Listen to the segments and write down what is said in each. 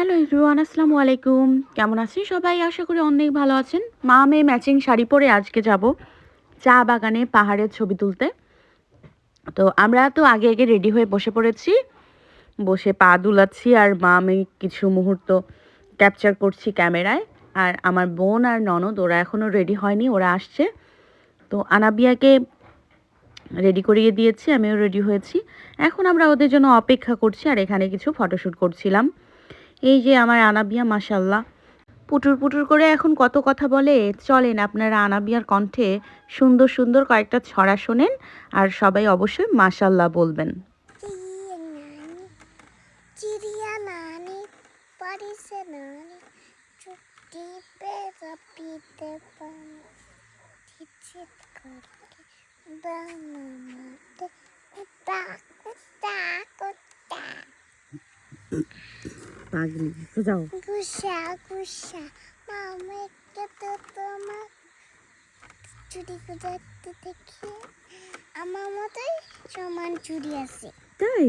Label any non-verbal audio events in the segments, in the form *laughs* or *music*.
Hello everyone আসসালামু আলাইকুম কেমন আছেন সবাই? আশা করি অনেক ভালো আছেন। মা, মেয়ে ম্যাচিং শাড়ি পরে আজকে যাব চা বাগানে পাহাড়ের ছবি তুলতে। তো আমরা তো আগে আগে রেডি হয়ে বসে পড়েছি। বসে পা দুলাচ্ছি আর মা, মেয়ে কিছু মুহূর্ত ক্যাপচার করছি ক্যামেরায়। আর আমার বোন আর ননদ, ওরা এখনও রেডি হয়নি, ওরা আসছে। তো আনাবিয়াকে রেডি করিয়ে দিয়েছি, আমিও রেডি হয়েছি। এখন আমরা ওদের জন্য অপেক্ষা করছি আর এখানে কিছু ফটোশ্যুট করছিলাম। এই যে আমার আনাবিয়া মাসাল্লাহ পুটুর পুটুর করে এখন কত কথা বলে? চলেন আপনারা আনাবিয়ার কণ্ঠে সুন্দর সুন্দর কয়েকটা ছড়া শোনেন আর সবাই অবশ্যই মাসাল্লাহ বলবেন। কুতা। পাগলি যাও। গুসা গুসা মামা একটা তো তোমার চুরি কুদাতে দেখি। আমার মতোই সমান চুরি আছে। তাই?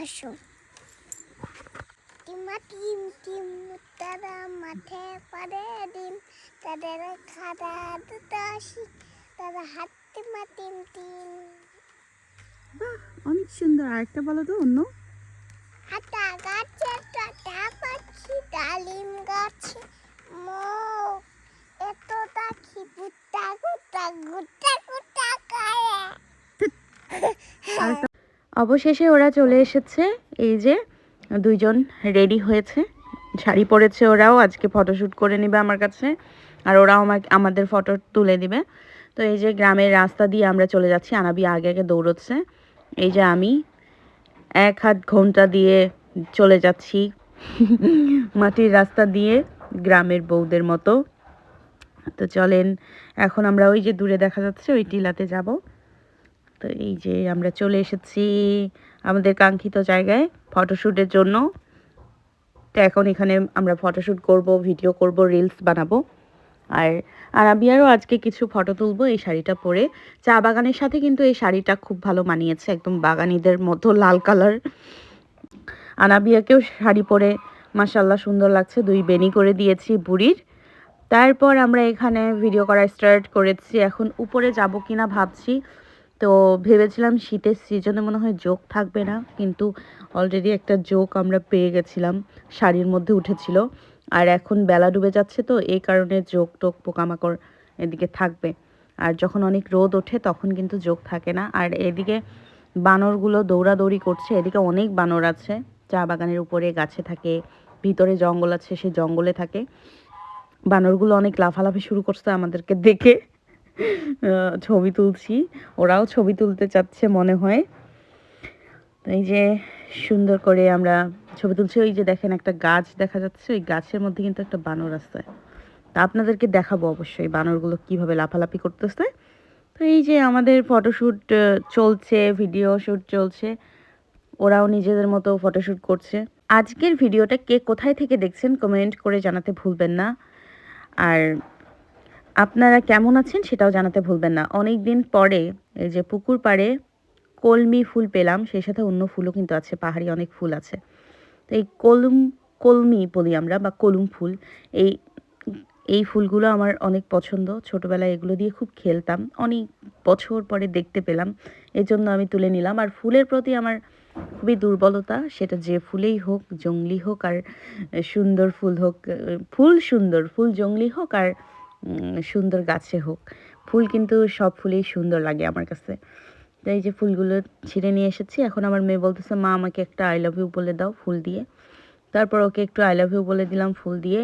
আসো। টিমা টিম টিম তারা মাঠে পারে ডিম তাদের খাদা দুটাশি তারা হাত টিমা টিম টিম বাহ অনেক সুন্দর। আরেকটা বলো তো অন্য। গাছে পাখি, ডালিম গাছে এত পাখি, গুটা গুটা গুটা গুটা খায় অবশেষে ওরা চলে এসেছে। এই যে দুইজন রেডি হয়েছে। শাড়ি পরেছে ওরাও। আজকে ফটোশ্যুট করে নেবে আমার কাছে। আর ওরাও আমাকে আমাদের ফটো তুলে দিবে। তো এই যে গ্রামের রাস্তা দিয়ে আমরা চলে যাচ্ছি। আনাবি আগে আগে দৌড়চ্ছে। এই যে আমি এক হাত ঘণ্টা দিয়ে চলে যাচ্ছি। মাটির রাস্তা দিয়ে গ্রামের বউদের মতো। তো চলেন, এখন আমরা ওই যে দূরে দেখা যাচ্ছে, ওই টিলাতে যাব। তো এই যে আমরা চলে এসেছি আমাদের কাঙ্ক্ষিত জায়গায় ফটোশ্যুটের জন্য। তো এখন এখানে আমরা ফটোশ্যুট করব, ভিডিও করব, রিলস বানাবো। আর আরাবিয়ারও আজকে কিছু ফটো তুলবো এই শাড়িটা পরে। চা বাগানের সাথে কিন্তু এই শাড়িটা খুব ভালো মানিয়েছে, একদম বাগানিদের মতো লাল কালার আনাবিয়াকেও শাড়ি পরে মাসাল্লাহ সুন্দর লাগছে, দুই বেনি করে দিয়েছি বুড়ির। তারপর আমরা এখানে ভিডিও করা স্টার্ট করেছি, এখন উপরে যাব কিনা ভাবছি। তো ভেবেছিলাম শীতের সিজনে মনে হয় জোক থাকবে না, কিন্তু অলরেডি একটা জোক আমরা পেয়ে গেছিলাম, শাড়ির মধ্যে উঠেছিল। আর এখন বেলা ডুবে যাচ্ছে তো, এই কারণে জোক টোক পোকামাকড় এদিকে থাকবে। আর যখন অনেক রোদ ওঠে তখন কিন্তু জোক থাকে না। আর এদিকে বানরগুলো দৌড়াদৌড়ি করছে, এদিকে অনেক বানর আছে, চা বাগানের উপরে গাছে থাকে, ভিতরে জঙ্গল আছে, সে জঙ্গলে থাকে। বানরগুলো অনেক লাফালাফি শুরু করছে আমাদেরকে দেখে। ছবি তুলছি, ওরাও ছবি তুলতে চাচ্ছে মনে হয়। এই যে সুন্দর করে আমরা ছবি তুলছি, ওই যে দেখেন একটা গাছ দেখা যাচ্ছে, ওই গাছের মধ্যে কিন্তু একটা বানর আছে। তা আপনাদেরকে দেখাবো অবশ্যই বানরগুলো কীভাবে লাফালাফি করতেছে। তো এই যে আমাদের ফটোশ্যুট চলছে ভিডিও শ্যুট চলছে, ওরাও নিজেদের মতো ফটোশ্যুট করছে। আজকের ভিডিওটা কে কোথায় থেকে দেখছেন কমেন্ট করে জানাতে ভুলবেন না। আর আপনারা কেমন আছেন সেটাও জানাতে ভুলবেন না। অনেক দিন পরে এই যে পুকুর পাড়ে কলমি ফুল পেলাম, সেই সাথে অন্য ফুলও কিন্তু আছে, পাহাড়ি অনেক ফুল আছে। তো এই কলম, কলমি বলি আমরা বা কলুম ফুল, এই এই ফুলগুলো আমার অনেক পছন্দ। ছোটবেলায় এগুলো দিয়ে খুব খেলতাম। অনেক বছর পরে দেখতে পেলাম। এর জন্য আমি তুলে নিলাম। আর ফুলের প্রতি আমার খুবই দুর্বলতা, সেটা যে ফুলেই হোক, জঙ্গলি হোক আর সুন্দর ফুল হোক, ফুল সুন্দর, ফুল জঙ্গলি হোক আর সুন্দর গাছে হোক, ফুল কিন্তু সব ফুলেই সুন্দর লাগে আমার কাছে। তো এই যে ফুলগুলো ছিঁড়ে নিয়ে এসেছি, এখন আমার মেয়ে বলতেছে, মা, আমাকে একটা আই লাভ ইউ বলে দাও ফুল দিয়ে। তারপর ওকে একটু আই লাভ ইউ বলে দিলাম ফুল দিয়ে।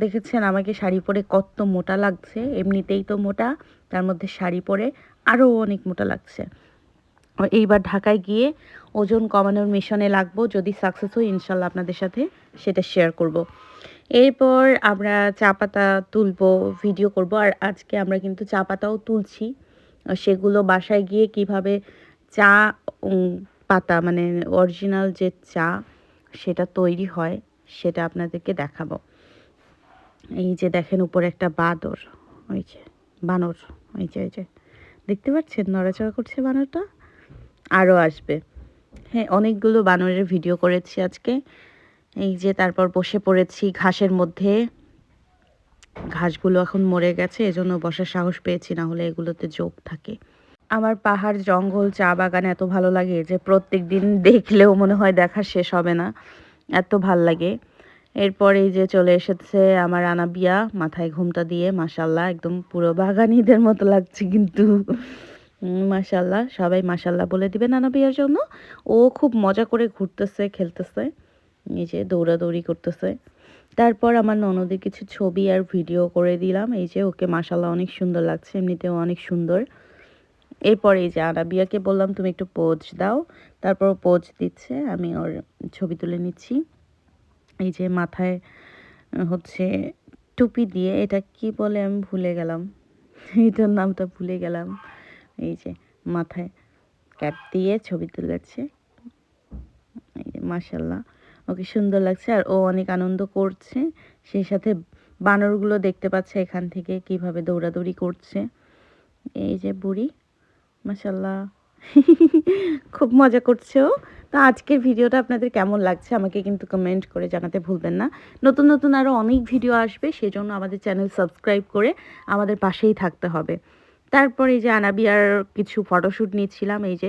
দেখেছেন আমাকে শাড়ি পরে কত মোটা লাগছে, এমনিতেই তো মোটা, তার মধ্যে শাড়ি পরে আরও অনেক মোটা লাগছে। এইবার ঢাকায় গিয়ে ওজন কমানোর মিশনে লাগবো, যদি সাকসেস হই ইনশাল্লাহ আপনাদের সাথে সেটা শেয়ার করব। এরপর আমরা চা পাতা তুলবো ভিডিও করব, আর আজকে আমরা কিন্তু চা পাতাও তুলছি। সেগুলো বাসায় গিয়ে কীভাবে চা পাতা মানে অরিজিনাল যে চা সেটা তৈরি হয়, সেটা আপনাদেরকে দেখাবো। এই যে দেখেন উপরে একটা বাদর, ওই যে বানর, ওই যে ওই যে। দেখতে পাচ্ছেন? নড়াচড়া করছে বানরটা? আরও আসবে। হ্যাঁ অনেকগুলো বানরের ভিডিও করেছি আজকে। এই যে তারপর বসে পড়েছি ঘাসের মধ্যে। ঘাসগুলো এখন মরে গেছে, এজন্য বসার সাহস পেয়েছি না হলে এগুলোতে যোগ থাকে। আমার পাহাড়, জঙ্গল, চা বাগান এত ভালো লাগে যে প্রত্যেক দিন দেখলেও মনে হয় দেখা শেষ হবে না। এত ভালো লাগে। এরপর যে চলে এসেছে আমার আনাবিয়া, মাথায় ঘুমটা দিয়ে মাসাল্লাহ একদম পুরো বাগানিদের মতো লাগছে কিন্তু। মাসাল্লাহ সবাই মাসাল্লাহ বলে দিবেন আনাবিয়ার জন্য। ও খুব মজা করে ঘুরতেছে, খেলতেছে নিজে দৌড়াদৌড়ি করতেছে। তারপর আমার ননদের কিছু ছবি আর ভিডিও করে দিলাম। এই যে ওকে মাসাল্লাহ অনেক সুন্দর লাগছে, এমনিতেও অনেক সুন্দর। এরপর এই যে আরাবিয়াকে বললাম, তুমি একটু পোজ দাও। তারপর পোজ দিচ্ছে, আমি ওর ছবি তুলে নিচ্ছি। এই যে মাথায় হচ্ছে টুপি দিয়ে, এটা কি বলে আমি ভুলে গেলাম। *laughs* এটার নামটা ভুলে গেলাম। এই যে মাথায় ক্যাপ দিয়ে ছবি তুলেছে। এই যে মাসাল্লাহ ওকে সুন্দর লাগছে আর ও অনেক আনন্দ করছে। সেই সাথে বানরগুলো দেখতে পাচ্ছে এখান থেকে কীভাবে দৌড়াদৌড়ি করছে। এই যে বুড়ি মাসাল্লাহ *laughs* খুব মজা করছে ও। তো আজকের ভিডিওটা আপনাদের কেমন লাগছে আমাকে কিন্তু কমেন্ট করে জানাতে ভুলবেন না। নতুন নতুন আরও অনেক ভিডিও আসবে, সেজন্য আমাদের চ্যানেল সাবস্ক্রাইব করে আমাদের পাশেই থাকতে হবে। তারপর এই যে আনাবিয়ার কিছু ফটোশ্যুট নিচ্ছিলাম এই যে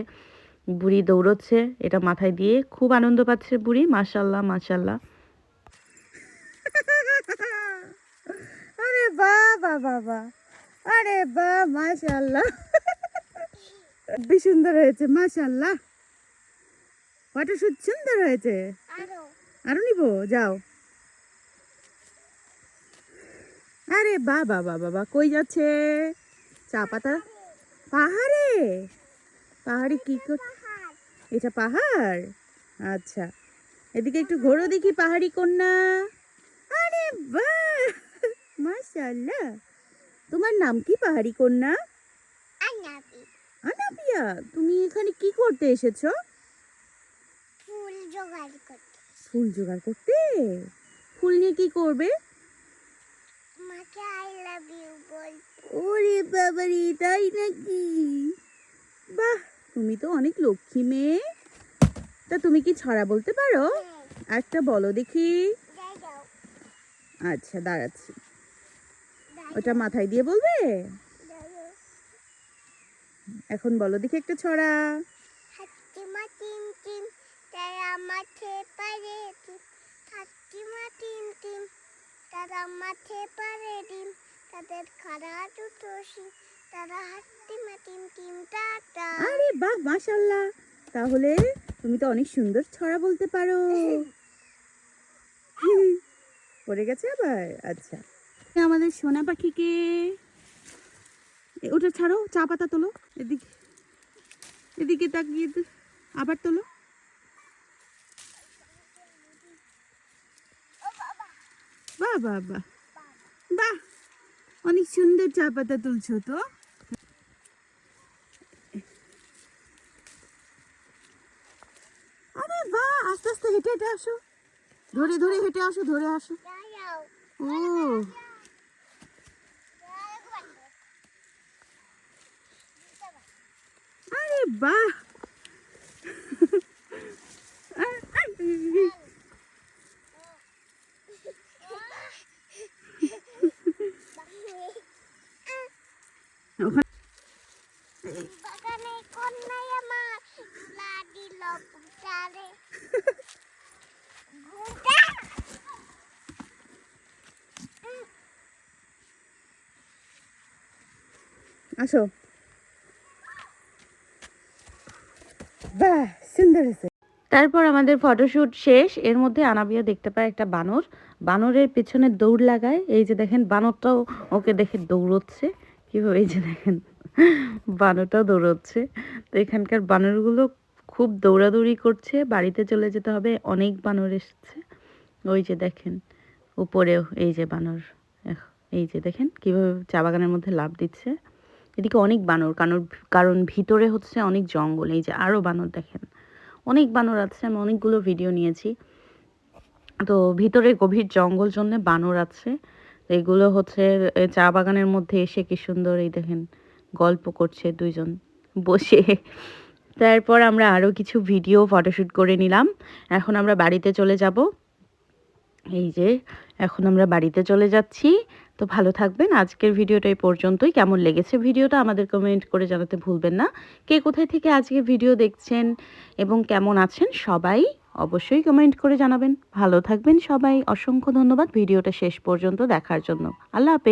বুড়ি দৌড়চ্ছে এটা মাথায় দিয়ে। খুব আনন্দ পাচ্ছে বুড়ি মাশাল্লাহ মাশাল্লাহ আরে বাহ বাহ আরে বা মাশাল্লাহ খুবই সুন্দর হয়েছে মাশাল্লাহ ফটোশুট সুন্দর হয়েছে। আরও। আরও নিব যাও। আরে বাহ বাহ বাবা কই যাচ্ছে? চা পাতা? পাহাড়ে? পাহাড়ে কি এটা পাহাড়? আচ্ছা। এদিকে একটু ঘোরো দেখি পাহাড়ি কন্যা। আরে বাহ! মাশাআল্লাহ। তোমার নাম কি পাহাড়ি কন্যা? আনাপিয়া তুমি এখানে কি করতে এসেছ? ফুল জোগাড় করতে। ফুল জোগাড় করতে? ফুল নিয়ে কি করবে? মাকে আই লাভ ইউ বল। ওরে বাবারে তাই নাকি? বাহ! তুমি তো অনেক লক্ষ্মী মেয়ে। তা তুমি কি ছড়া বলতে পারো? একটা বলো দেখি। আচ্ছা দাঁড়াচ্ছি। ওটা মাথায় দিয়ে বলবে? এখন বলো দেখি একটা ছড়া। তাদের দুটো আরে বাহ মাশাল্লাহ তাহলে তুমি তো অনেক সুন্দর ছড়া বলতে পারো। *laughs* পড়ে গেছে আবার? আচ্ছা। আমাদের সোনা পাখিকে। ওটা ছাড়ো চা পাতা তোলো এদিকে। এদিকে তাকিয়ে আবার তোলো। বাহ বাহ বাহ। বাহ অনেক সুন্দর চা পাতা তুলছো তো আরে বাহ আস্তে আস্তে হেঁটে আসো। ধরে ধরে হেঁটে আসো ধরে আসো। ও বাহ ওখানে বাগানে কন্যাই আমার লা দিল পুটারে ঘুমটা আসো। বাহ সুন্দর তারপর আমাদের ফটোশ্যুট শেষ। এর মধ্যে আনাবিয়া দেখতে পায় একটা বানর। বানরের পেছনে দৌড় লাগায়। এই যে দেখেন, বানরটাও ওকে দেখে দৌড়চ্ছে। কীভাবে এই যে দেখেন, বানরটাও দৌড়চ্ছে। তো এখানকার বানরগুলো খুব দৌড়াদৌড়ি করছে। বাড়িতে চলে যেতে হবে। অনেক বানর এসেছে। ওই যে দেখেন, উপরেও এই যে বানর। এই যে দেখেন, কীভাবে চা বাগানের মধ্যে লাভ দিচ্ছে। এদিকে অনেক বানর কারণ কারণ ভিতরে হচ্ছে অনেক জঙ্গল, এই যে আরও বানর দেখেন। অনেক বানর আছে, আমি অনেকগুলো ভিডিও নিয়েছি। তো ভিতরে গভীর জঙ্গল জন্য বানর আছে। এগুলো হচ্ছে চা বাগানের মধ্যে এসে কি সুন্দর, এই দেখেন, গল্প করছে দুইজন বসে। তারপর আমরা আরও কিছু ভিডিও ফটোশ্যুট করে নিলাম। এখন আমরা বাড়িতে চলে যাব। এই যে, এখন আমরা বাড়িতে চলে যাচ্ছি। তো ভালো থাকবেন। আজকের ভিডিওটা এই পর্যন্তই। কেমন লেগেছে ভিডিওটা আমাদের কমেন্ট করে জানাতে ভুলবেন না। কে কোথায় থেকে আজকে ভিডিও দেখছেন এবং কেমন আছেন সবাই অবশ্যই কমেন্ট করে জানাবেন। ভালো থাকবেন সবাই। অসংখ্য ধন্যবাদ। ভিডিওটা শেষ পর্যন্ত দেখার জন্য। আল্লাহ হাফেজ।